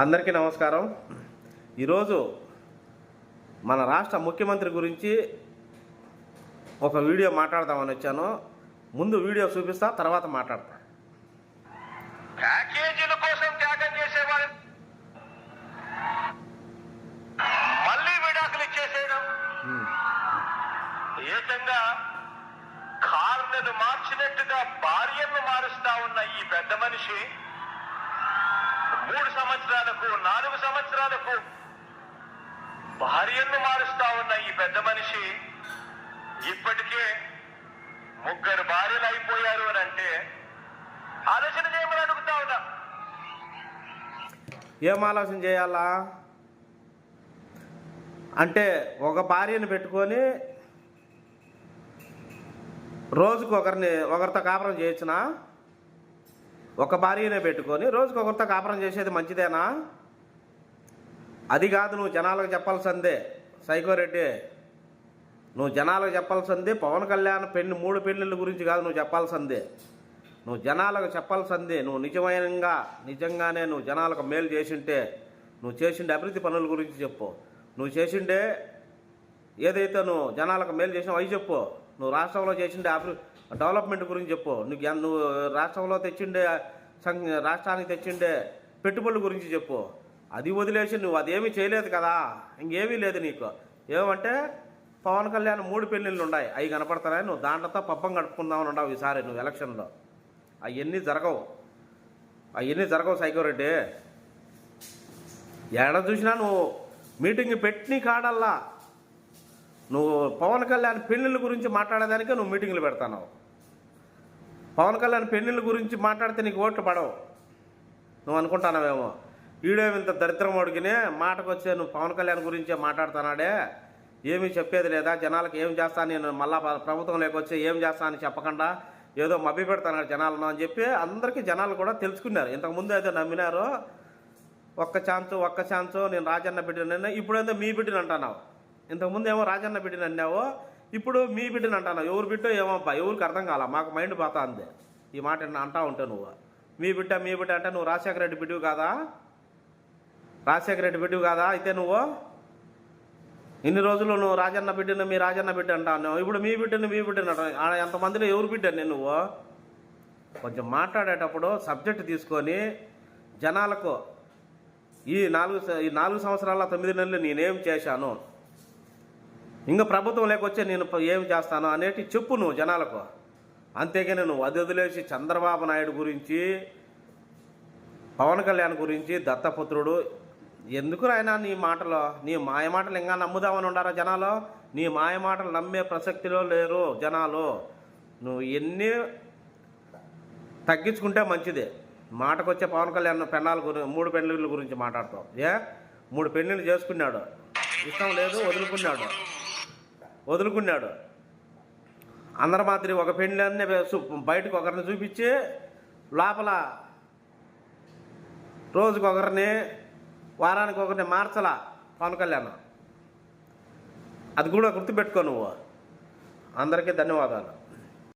అందరికీ నమస్కారం. ఈరోజు మన రాష్ట్ర ముఖ్యమంత్రి గురించి ఒక వీడియో మాట్లాడదామని వచ్చాను. ముందు వీడియో చూపిస్తా తర్వాత మాట్లాడతా. ప్యాకేజీల కోసం త్యాగం చేసేవారు. మళ్ళీ విడాకులు ఇచ్చేసేయడం. ఏకంగా కార్లను మార్చినట్టుగా భార్యను మారుస్తా ఉన్న ఈ పెద్ద మనిషి మూడు సంవత్సరాలకు నాలుగు సంవత్సరాలకు భార్యను మారుస్తా ఉన్న ఈ పెద్ద మనిషి ఇప్పటికే ముగ్గురు భార్యలు అయిపోయారు అని అంటే ఆలోచన చేయమని అడుగుతా ఉన్నా. ఏం ఆలోచన చేయాలా? అంటే ఒక భార్యను పెట్టుకొని రోజుకు ఒకరిని ఒకరితో కాపురం చేయొచ్చునా ఒక భార్యనే పెట్టుకొని రోజుకు ఒకరితో కాపురం చేసేది మంచిదేనా? అది కాదు నువ్వు జనాలకు చెప్పాల్సిందే. సైకోరెడ్డి నువ్వు జనాలకు చెప్పాల్సిందే. పవన్ కళ్యాణ్ పెళ్ళి మూడు పెళ్ళిళ్ళ గురించి కాదు నువ్వు చెప్పాల్సిందే. నువ్వు జనాలకు చెప్పాల్సిందే. నువ్వు నిజమైనగా నిజంగానే నువ్వు జనాలకు మేలు చేసింటే నువ్వు చేసిండే అభివృద్ధి పనుల గురించి చెప్పు. నువ్వు చేసిండే ఏదైతే నువ్వు జనాలకు మేలు చేసినావు అవి చెప్పు. నువ్వు రాష్ట్రంలో చేసిండే అభి డెవలప్మెంట్ గురించి చెప్పు. నువ్వు నువ్వు రాష్ట్రంలో తెచ్చిండే రాష్ట్రానికి తెచ్చిండే పెట్టుబడుల గురించి చెప్పు. అది వదిలేసి నువ్వు అదేమీ చేయలేదు కదా. ఇంకేమీ లేదు నీకు. ఏమంటే పవన్ కళ్యాణ్ మూడు పెళ్ళిళ్ళు ఉన్నాయి. అవి కనపడతాయి నువ్వు దాంట్లతో పబ్బం గడుపుకుందామని ఉండవు ఈసారి నువ్వు ఎలక్షన్లో. అవన్నీ జరగవు. అవన్నీ జరగవు సైకోరెడ్డి ఎక్కడ చూసినా నువ్వు మీటింగ్ పెట్టిన కాడల్లా నువ్వు పవన్ కళ్యాణ్ పెళ్ళిళ్ళ గురించి మాట్లాడేదానికే నువ్వు మీటింగ్లు పెడతావు పవన్ కళ్యాణ్ పెళ్ళిళ్ళ గురించి మాట్లాడితే నీకు ఓట్లు పడవు. నువ్వు అనుకుంటానవేమో ఈడేమి ఇంత దరిద్రమోడికినే మాటకు వచ్చే నువ్వు పవన్ కళ్యాణ్ గురించే మాట్లాడుతున్నాడే. ఏమీ చెప్పేది లేదా? జనాలకు ఏం చేస్తా నేను మళ్ళా ప్రభుత్వం లేకొచ్చి ఏం చేస్తా అని చెప్పకుండా ఏదో మభ్య పెడతాను జనాలను అని చెప్పి అందరికీ జనాలు కూడా తెలుసుకున్నారు. ఇంతకుముందు అయితే నమ్మినారు ఒక్క ఛాన్స్ ఒక్క ఛాన్స్ నేను రాజన్న బిడ్డనన్నా ఇప్పుడేందో మీ బిడ్డని అంటున్నావు. ఇంతకుముందు ఏమో రాజన్న బిడ్డని అన్నావు ఇప్పుడు మీ బిడ్డని అంటాను. ఎవరు బిడ్డో ఏమో అబ్బా ఎవరికి అర్థం కాల? మాకు మైండ్ పోతా అంది ఈ మాట అంటా ఉంటే నువ్వు. మీ బిడ్డ మీ బిడ్డ అంటే నువ్వు రాజశేఖర రెడ్డి బిడ్డవు కాదా? రాజశేఖర రెడ్డి బిడ్డవు కాదా అయితే నువ్వు? ఇన్ని రోజులు నువ్వు రాజన్న బిడ్డను మీ రాజన్న బిడ్డ అంటావు ఇప్పుడు మీ బిడ్డను మీ బిడ్డను అంటావు. ఎంతమందిలో ఎవరు బిడ్డని నువ్వు? కొంచెం మాట్లాడేటప్పుడు సబ్జెక్ట్ తీసుకొని జనాలకు ఈ నాలుగు ఈ నాలుగు సంవత్సరాల తొమ్మిది నెలలు నేనేం చేశాను? ఇంకా ప్రభుత్వం లేకొచ్చే నేను ఏం చేస్తాను అనేటి చెప్పు నువ్వు జనాలకు. అంతేగాని నువ్వు అది వదిలేసి చంద్రబాబు నాయుడు గురించి పవన్ కళ్యాణ్ గురించి దత్తపుత్రుడు ఎందుకు ఆయన నీ మాటలో? నీ మాయ మాటలు ఇంకా నమ్ముదామని ఉండారా జనాలు? నీ మాయ మాటలు నమ్మే ప్రసక్తిలో లేరు జనాలు. నువ్వు ఎన్ని తగ్గించుకుంటే మంచిది. మాటకొచ్చే పవన్ కళ్యాణ్ పెన్నాల గురించి మూడు పెళ్ళిళ్ళ గురించి మాట్లాడతావు. ఏ? మూడు పెళ్ళిళ్ళు చేసుకున్నాడు. ఇష్టం లేదు వదులుకున్నాడు. వదులుకున్నాడు. అందరి మాదిరి ఒక పెళ్ళిని బయటకు ఒకరిని చూపించి లోపల రోజుకు ఒకరిని వారానికి ఒకరిని మార్చలా పవన్ కళ్యాణ్. అది కూడా గుర్తుపెట్టుకో నువ్వు. అందరికీ ధన్యవాదాలు.